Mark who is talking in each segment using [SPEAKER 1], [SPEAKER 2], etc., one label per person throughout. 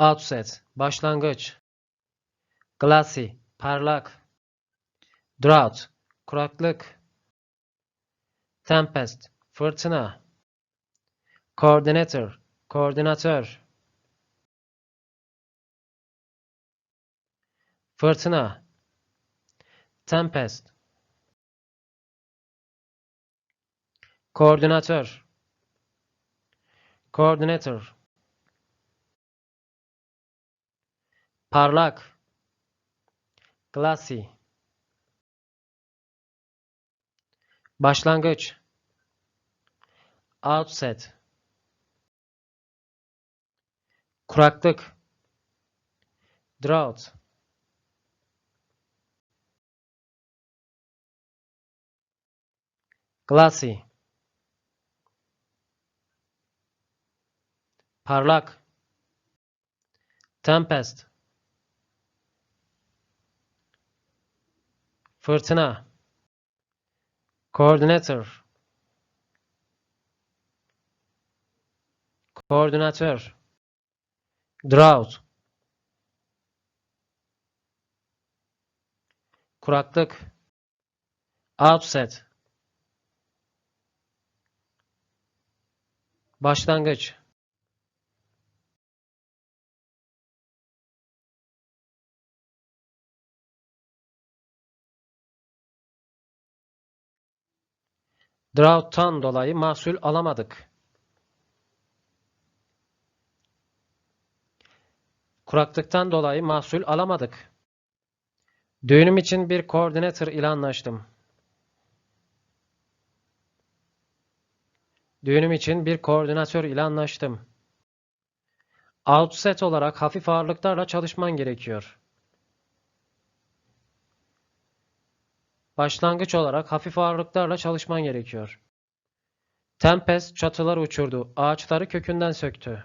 [SPEAKER 1] Outset, başlangıç. Glassy, parlak. Drought, kuraklık. Tempest, fırtına. Coordinator, koordinatör. Fırtına. Tempest. Koordinatör. Coordinator. Parlak. Glassy. Başlangıç. Outset. Kuraklık. Drought. Glassy. Parlak. Tempest. Fırtına. Coordinator. Koordinatör. Drought. Kuraklık. Outset. Başlangıç. Drought'tan dolayı mahsul alamadık. Kuraklıktan dolayı mahsul alamadık. Düğünüm için bir koordinatör ile anlaştım. Düğünüm için bir koordinatör ile anlaştım. Outset olarak hafif ağırlıklarla çalışman gerekiyor. Başlangıç olarak hafif ağırlıklarla çalışman gerekiyor. Tempest çatıları uçurdu, ağaçları kökünden söktü.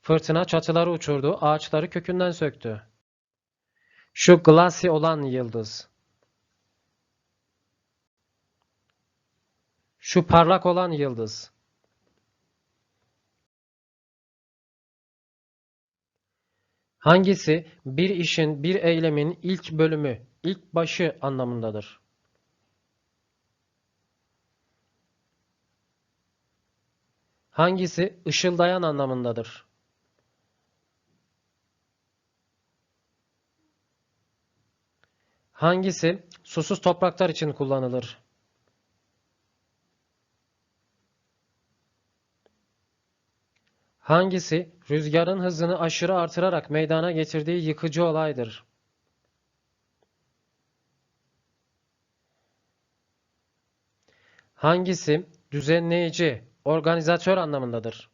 [SPEAKER 1] Fırtına çatıları uçurdu, ağaçları kökünden söktü. Şu glassy olan yıldız. Şu parlak olan yıldız. Hangisi bir işin, bir eylemin ilk bölümü, ilk başı anlamındadır? Hangisi ışıldayan anlamındadır? Hangisi susuz topraklar için kullanılır? Hangisi rüzgarın hızını aşırı artırarak meydana getirdiği yıkıcı olaydır? Hangisi düzenleyici, organizatör anlamındadır?